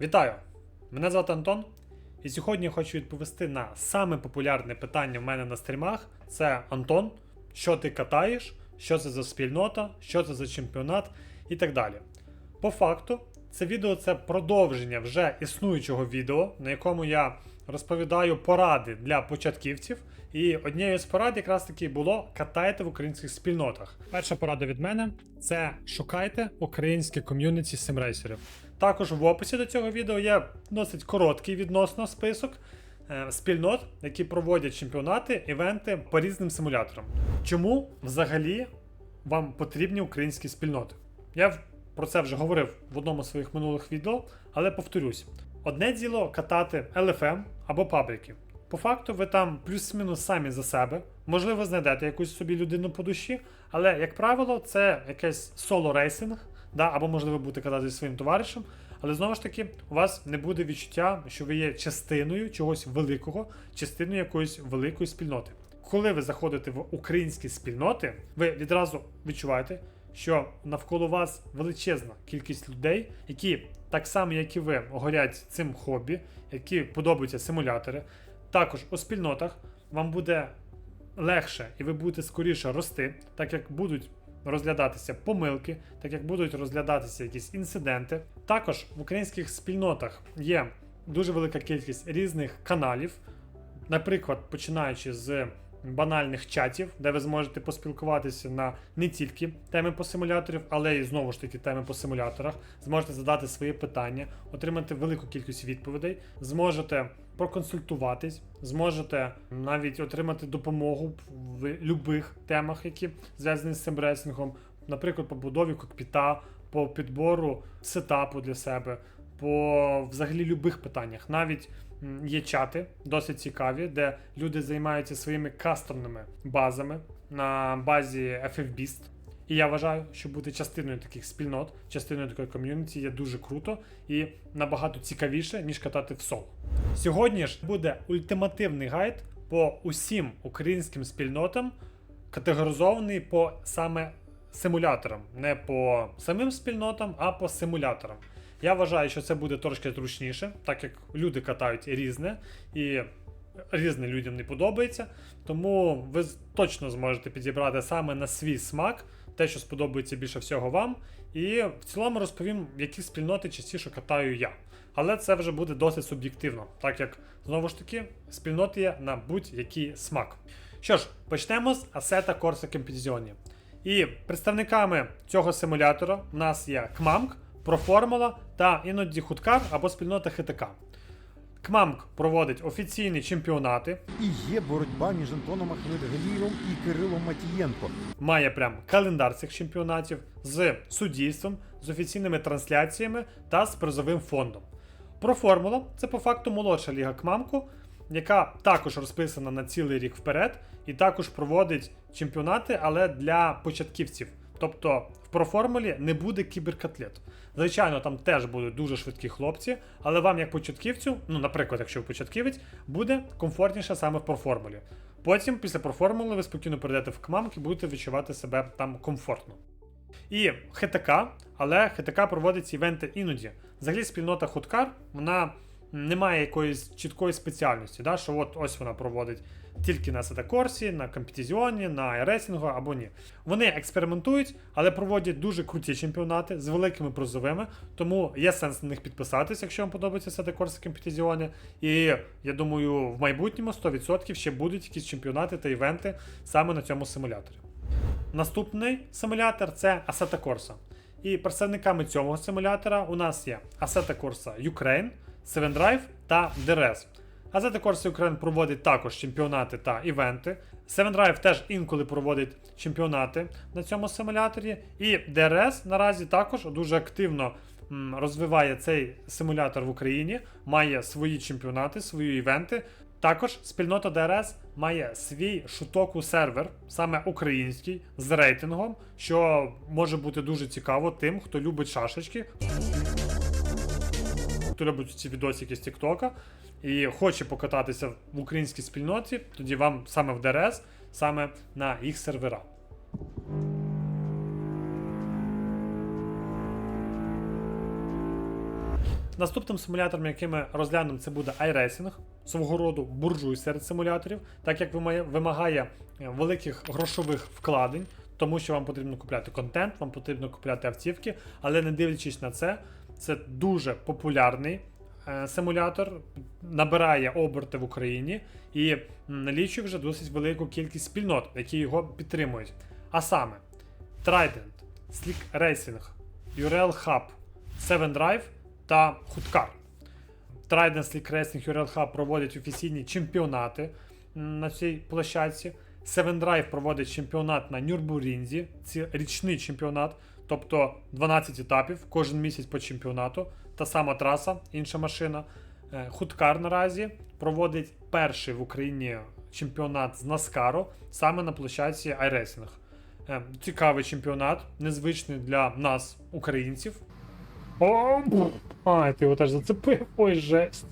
Вітаю! Мене звати Антон, і сьогодні я хочу відповісти на саме популярне питання в мене на стрімах: це Антон, що ти катаєш, що це за спільнота, що це за чемпіонат і так далі. По факту, це відео це продовження вже існуючого відео, на якому я розповідаю поради для початківців. І однією з порад якраз таки було катайте в українських спільнотах. Перша порада від мене це шукайте українське ком'юніті симрейсерів. Також в описі до цього відео є досить короткий відносно список е, спільнот, які проводять чемпіонати, івенти по різним симуляторам. Чому взагалі вам потрібні українські спільноти? Я про це вже говорив в одному з своїх минулих відео, але повторюсь: одне діло катати LFM або пабліки. По факту, ви там плюс-мінус самі за себе. Можливо, знайдете якусь собі людину по душі, але, як правило, це якийсь соло-рейсинг, да, або можливо будете катати зі своїм товаришем. Але знову ж таки, у вас не буде відчуття, що ви є частиною чогось великого, частиною якоїсь великої спільноти. Коли ви заходите в українські спільноти, ви відразу відчуваєте, що навколо вас величезна кількість людей, які так само, як і ви, горять цим хобі, які подобаються симулятори. Також у спільнотах вам буде легше і ви будете скоріше рости, так як будуть розглядатися помилки, так як будуть розглядатися якісь інциденти. Також в українських спільнотах є дуже велика кількість різних каналів, наприклад, починаючи з банальних чатів, де ви зможете поспілкуватися на не тільки теми по симуляторів, але й знову ж таки теми по симуляторах. Зможете задати свої питання, отримати велику кількість відповідей, зможете проконсультуватись, зможете навіть отримати допомогу в будь-яких темах, які зв'язані з симрейсингом, наприклад, по будові кокпіта, по підбору сетапу для себе, по взагалі любих питаннях. Навіть є чати досить цікаві, де люди займаються своїми кастомними базами на базі FFBeast. І я вважаю, що бути частиною таких спільнот, частиною такої ком'юніті є дуже круто і набагато цікавіше, ніж катати в соло. Сьогодні ж буде ультимативний гайд по усім українським спільнотам, категоризований по саме симуляторам, не по самим спільнотам, а по симуляторам. Я вважаю, що це буде трошки зручніше, так як люди катають різне і різне людям не подобається. Тому ви точно зможете підібрати саме на свій смак те, що сподобається більше всього вам. І в цілому розповім, які спільноти частіше катаю я. Але це вже буде досить суб'єктивно, так як знову ж таки спільноти є на будь-який смак. Що ж, почнемо з Assetto Corsa Competizione. І представниками цього симулятора в нас є Кмамк, Проформула та іноді Хуткар або спільнота ХТК. Кмамк проводить офіційні чемпіонати, І є боротьба між Антоном Ахмедгалієвим і Кирилом Матієнко. має прям календар цих чемпіонатів з суддівством, з офіційними трансляціями та з призовим фондом. Проформула це по факту молодша ліга Кмамку, яка також розписана на цілий рік вперед, і також проводить чемпіонати, але для початківців. Тобто в проформулі не буде кіберкатлет. Звичайно, там теж будуть дуже швидкі хлопці, але вам, як початківцю, ну, наприклад, якщо ви початківець, буде комфортніше саме в проформулі. Потім, після проформули, ви спокійно перейдете в КМАМК і будете відчувати себе там комфортно. І ХТК, але ХТК проводить івенти іноді. Взагалі спільнота Хуткар, вона не має якоїсь чіткої спеціальності, да, що от ось вона проводить тільки на Сетакорсі, на компетизіоні, на айресінгу або ні. Вони експериментують, але проводять дуже круті чемпіонати з великими призовими, тому є сенс на них підписатись, якщо вам подобається Сетакорсі компетизіоні. І я думаю, в майбутньому 100% ще будуть якісь чемпіонати та івенти саме на цьому симуляторі. Наступний симулятор це Assetto Corsa. І представниками цього симулятора у нас є Assetto Corsa Ukraine, Seven Drive та DRS. Assetto Corsa Ukraine проводить також чемпіонати та івенти. Seven Drive теж інколи проводить чемпіонати на цьому симуляторі. І DRS наразі також дуже активно розвиває цей симулятор в Україні, має свої чемпіонати, свої івенти. Також спільнота DRS має свій шутоку сервер, саме український, з рейтингом, що може бути дуже цікаво тим, хто любить шашечки, хто любить ці відосики з Тіктока і хоче покататися в українській спільноті, тоді вам саме в DRS, саме на їх сервера. Наступним симулятором, який ми розглянемо, це буде iRacing, свого роду буржуй серед симуляторів, так як вимагає, е, великих грошових вкладень, тому що вам потрібно купляти контент, вам потрібно купляти автівки, але не дивлячись на це, це дуже популярний симулятор, набирає оберти в Україні і налічує вже досить велику кількість спільнот, які його підтримують. А саме Trident, Slick Racing, URL Hub, 7 Drive та Hudcar. Trident Slick Racing URL Hub проводять офіційні чемпіонати на цій площадці. 7 Drive проводить чемпіонат на Нюрбурінзі, це річний чемпіонат, тобто 12 етапів, кожен місяць по чемпіонату. Та сама траса, інша машина. Е, Худкар наразі проводить перший в Україні чемпіонат з Наскару саме на площадці iRacing. Е, Цікавий чемпіонат, незвичний для нас, українців. О. Ай, ти його теж зацепив. Ой, жесть.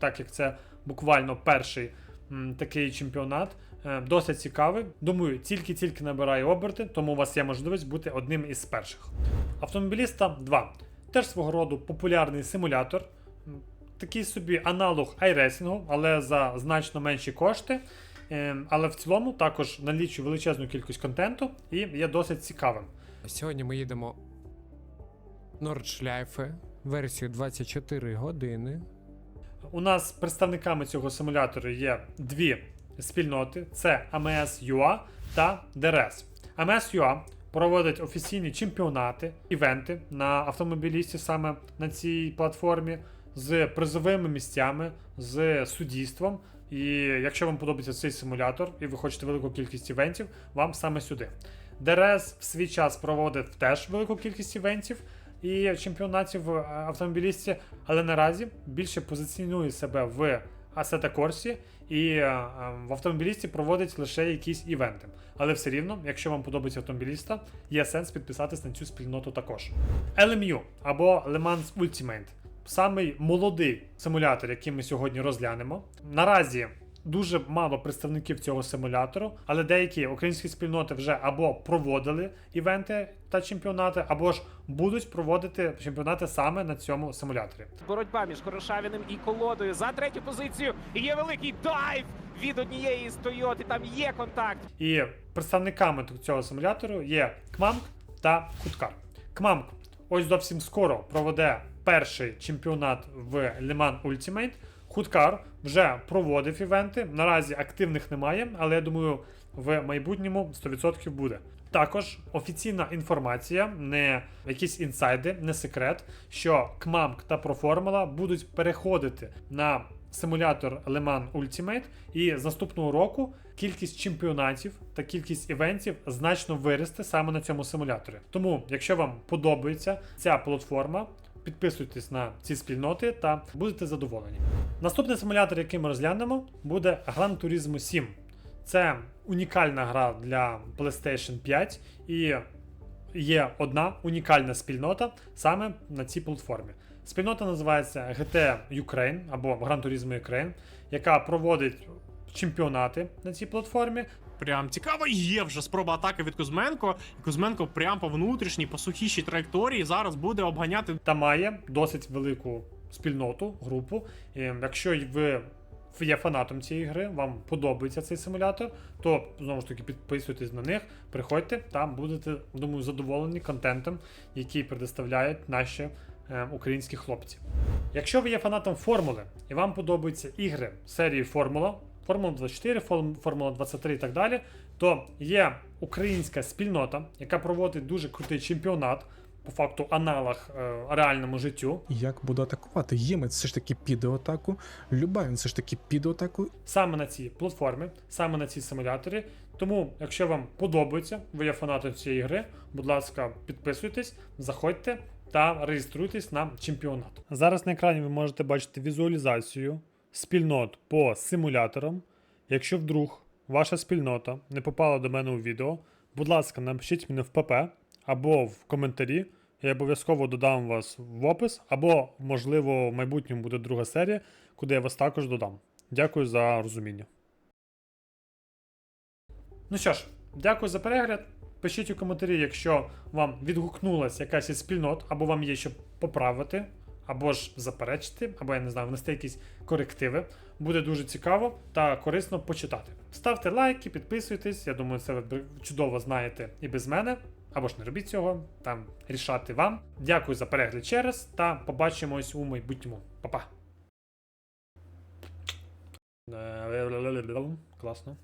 Так як це буквально перший м, такий чемпіонат, е, досить цікавий. Думаю, тільки-тільки набирає оберти, тому у вас є можливість бути одним із перших. Автомобіліста 2. Теж свого роду популярний симулятор. Такий собі аналог iRacing, але за значно менші кошти. Ем, Але в цілому також налічує величезну кількість контенту і є досить цікавим. Сьогодні ми їдемо Нордшляйфе, версію 24 години. У нас представниками цього симулятору є дві спільноти: це AMS.ua та DRS. AMS.ua проводить офіційні чемпіонати, івенти на автомобілісті саме на цій платформі з призовими місцями, з суддівством. І якщо вам подобається цей симулятор і ви хочете велику кількість івентів, вам саме сюди. DRS в свій час проводив теж велику кількість івентів і чемпіонатів в автомобілісті, але наразі більше позиціонує себе в Assetto Corsa і е, е, в автомобілісті проводить лише якісь івенти. Але все рівно, якщо вам подобається автомобіліста, є сенс підписатись на цю спільноту також. LMU або Le Mans Ultimate самий молодий симулятор, який ми сьогодні розглянемо. Наразі дуже мало представників цього симулятору, але деякі українські спільноти вже або проводили івенти та чемпіонати, або ж будуть проводити чемпіонати саме на цьому симуляторі. Боротьба між Хорошавіним і колодою за третю позицію. Є великий дайв від однієї з Тойоти. Там є контакт. І представниками цього симулятору є Кмамк та Куткар. Кмамк ось зовсім скоро проведе перший чемпіонат в Mans Ultimate. Хуткар вже проводив івенти. Наразі активних немає, але я думаю, в майбутньому 100% буде. Також офіційна інформація, не якісь інсайди, не секрет, що Кмамк та Проформула будуть переходити на симулятор Le Mans Ultimate, і з наступного року кількість чемпіонатів та кількість івентів значно виросте саме на цьому симуляторі. Тому, якщо вам подобається ця платформа, підписуйтесь на ці спільноти та будете задоволені. Наступний симулятор, який ми розглянемо, буде Gran Turismo 7. Це унікальна гра для PlayStation 5 і є одна унікальна спільнота саме на цій платформі. Спільнота називається GT Ukraine або Gran Turismo Ukraine, яка проводить чемпіонати на цій платформі. Прям цікаво, є вже спроба атаки від Кузьменко. І Кузьменко прям по внутрішній, по сухішій траєкторії зараз буде обганяти та має досить велику спільноту, групу. І якщо ви є фанатом цієї гри, вам подобається цей симулятор, то знову ж таки підписуйтесь на них, приходьте, там будете, думаю, задоволені контентом, який предоставляють наші е, українські хлопці. Якщо ви є фанатом формули і вам подобаються ігри серії Формула, Формула 24, Форм- Формула 23 і так далі, то є українська спільнота, яка проводить дуже крутий чемпіонат, по факту аналог е, реальному життю. Як буде атакувати? Ємець все ж таки піде атаку, Любавін все ж таки піде атаку. саме на цій платформі, саме на цій симуляторі. Тому, якщо вам подобається, ви є фанатом цієї гри, будь ласка, підписуйтесь, заходьте та реєструйтесь на чемпіонат. Зараз на екрані ви можете бачити візуалізацію спільнот по симуляторам. Якщо вдруг ваша спільнота не попала до мене у відео, будь ласка, напишіть мені в ПП або в коментарі. Я обов'язково додам вас в опис, або, можливо, в майбутньому буде друга серія, куди я вас також додам. Дякую за розуміння. Ну що ж, дякую за перегляд. Пишіть у коментарі, якщо вам відгукнулася якась із спільнот, або вам є що поправити або ж заперечити, або я не знаю, внести якісь корективи. Буде дуже цікаво та корисно почитати. Ставте лайки, підписуйтесь. Я думаю, це ви чудово знаєте і без мене. Або ж не робіть цього, там рішати вам. Дякую за перегляд ще раз та побачимось у майбутньому. Па-па. Е, Класно.